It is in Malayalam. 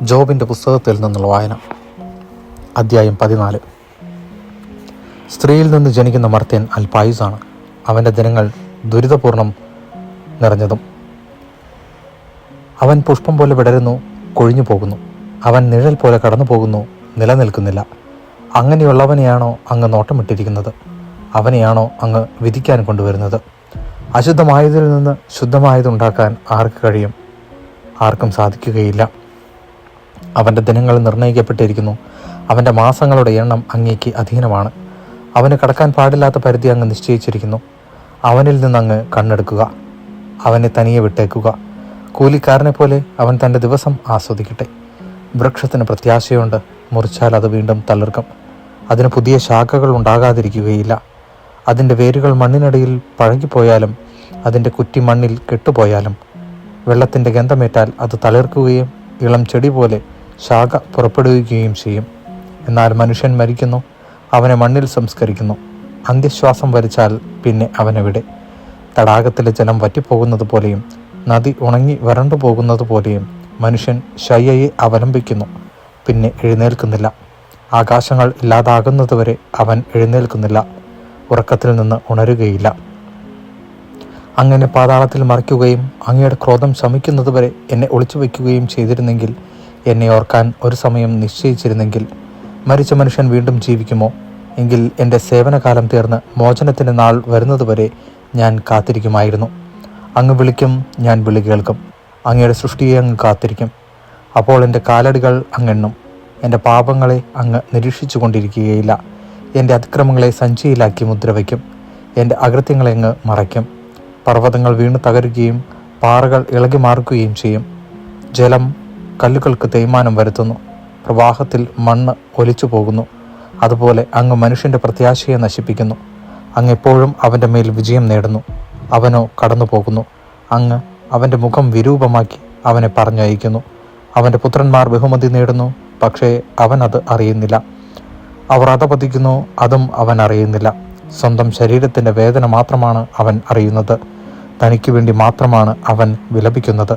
ജോബിന്റെ പുസ്തകത്തിൽ നിന്നുള്ള വായന. അദ്ധ്യായം പതിനാല്. സ്ത്രീയിൽ നിന്ന് ജനിക്കുന്ന മർത്യൻ അൽപായുസാണ്. അവന്റെ ദിനങ്ങൾ ദുരിതപൂർണം നിറഞ്ഞതും. അവൻ പുഷ്പം പോലെ വിടരുന്നു കൊഴിഞ്ഞു പോകുന്നു. അവൻ നിഴൽ പോലെ കടന്നു പോകുന്നു നിലനിൽക്കുന്നില്ല. അങ്ങനെയുള്ളവനെയാണോ അങ്ങ് നോട്ടമിട്ടിരിക്കുന്നത്? അവനെയാണോ അങ്ങ് വിധിക്കാൻ കൊണ്ടുവരുന്നത്? അശുദ്ധമായതിൽ നിന്ന് ശുദ്ധമായതുണ്ടാക്കാൻ ആർക്ക് കഴിയും? ആർക്കും സാധിക്കുകയില്ല. അവന്റെ ദിനങ്ങൾ നിർണയിക്കപ്പെട്ടിരിക്കുന്നു അവന്റെ മാസങ്ങളുടെ എണ്ണം അങ്ങേക്ക് അധീനമാണ്. അവന് കടക്കാൻ പാടില്ലാത്ത പരിധി അങ്ങ് നിശ്ചയിച്ചിരിക്കുന്നു. അവനിൽ നിന്ന് അങ്ങ് കണ്ണെടുക്കുക. അവനെ തനിയെ വിട്ടേക്കുക. കൂലിക്കാരനെ പോലെ അവൻ തന്റെ ദിവസം ആസ്വദിക്കട്ടെ. വൃക്ഷത്തിന് പ്രത്യാശയുണ്ട്. മുറിച്ചാൽ അത് വീണ്ടും തളിർക്കും. അതിന് പുതിയ ശാഖകൾ ഉണ്ടാകാതിരിക്കുകയില്ല. അതിന്റെ വേരുകൾ മണ്ണിനടിയിൽ പഴകിപ്പോയാലും അതിന്റെ കുറ്റി മണ്ണിൽ കെട്ടുപോയാലും വെള്ളത്തിന്റെ ഗന്ധമേറ്റാൽ അത് തളിർക്കുകയും ഇളം ചെടി പോലെ ശാഖ പുറപ്പെടുവിക്കുകയും ചെയ്യും. എന്നാൽ മനുഷ്യൻ മരിക്കുന്നു അവനെ മണ്ണിൽ സംസ്കരിക്കുന്നു. അന്ത്യശ്വാസം വരിച്ചാൽ പിന്നെ അവനെവിടെ? തടാകത്തിലെ ജലം വറ്റിപ്പോകുന്നത് പോലെയും നദി ഉണങ്ങി വരണ്ടു പോകുന്നത് പോലെയും മനുഷ്യൻ ശയ്യയെ അവലംബിക്കുന്നു. പിന്നെ എഴുന്നേൽക്കുന്നില്ല. ആകാശങ്ങൾ ഇല്ലാതാകുന്നതുവരെ അവൻ എഴുന്നേൽക്കുന്നില്ല. ഉറക്കത്തിൽ നിന്ന് ഉണരുകയില്ല. അങ്ങനെ പാതാളത്തിൽ മറിക്കുകയും അങ്ങയുടെ ക്രോധം ശമിക്കുന്നതുവരെ എന്നെ ഒളിച്ചു വയ്ക്കുകയും ചെയ്തിരുന്നെങ്കിൽ എന്നെ ഓർക്കാൻ ഒരു സമയം നിശ്ചയിച്ചിരുന്നെങ്കിൽ മരിച്ച മനുഷ്യൻ വീണ്ടും ജീവിക്കുമോ? എങ്കിൽ എന്റെ സേവനകാലം തീർന്ന് മോചനത്തിന്റെ നാൾ വരുന്നതുവരെ ഞാൻ കാത്തിരിക്കുമായിരുന്നു. അങ്ങ് വിളിക്കും ഞാൻ വിളി കേൾക്കും. അങ്ങയുടെ സൃഷ്ടിയെ അങ്ങ് കാത്തിരിക്കും. അപ്പോൾ എന്റെ കാലടികൾ അങ്ങെണ്ണും എന്റെ പാപങ്ങളെ അങ്ങ് നിരീക്ഷിച്ചു കൊണ്ടിരിക്കുകയില്ല എന്റെ അതിക്രമങ്ങളെ സഞ്ചിയിലാക്കി മുദ്രവയ്ക്കും. എന്റെ അകൃത്യങ്ങളെ അങ്ങ് മറയ്ക്കും. പർവതങ്ങൾ വീണ് തകരുകയും പാറകൾ ഇളകി മാറുകയും ചെയ്യും. ജലം കല്ലുകൾക്ക് തേയ്മാനം വരുത്തുന്നു. പ്രവാഹത്തിൽ മണ്ണ് ഒലിച്ചു പോകുന്നു. അതുപോലെ അങ്ങ് മനുഷ്യന്റെ പ്രത്യാശയെ നശിപ്പിക്കുന്നു. അങ്ങ് എപ്പോഴും അവന്റെ മേൽ വിജയം നേടുന്നു. അവനോ കടന്നു പോകുന്നു അങ്ങ് അവന്റെ മുഖം വിരൂപമാക്കി അവനെ പറഞ്ഞയക്കുന്നു. അവന്റെ പുത്രന്മാർ ബഹുമതി നേടുന്നു പക്ഷേ അവൻ അത് അറിയുന്നില്ല. അവർ അതപതിക്കുന്നു അതും അവൻ അറിയുന്നില്ല. സ്വന്തം ശരീരത്തിന്റെ വേദന മാത്രമാണ് അവൻ അറിയുന്നത്. തനിക്ക് വേണ്ടി മാത്രമാണ് അവൻ വിലപിക്കുന്നത്.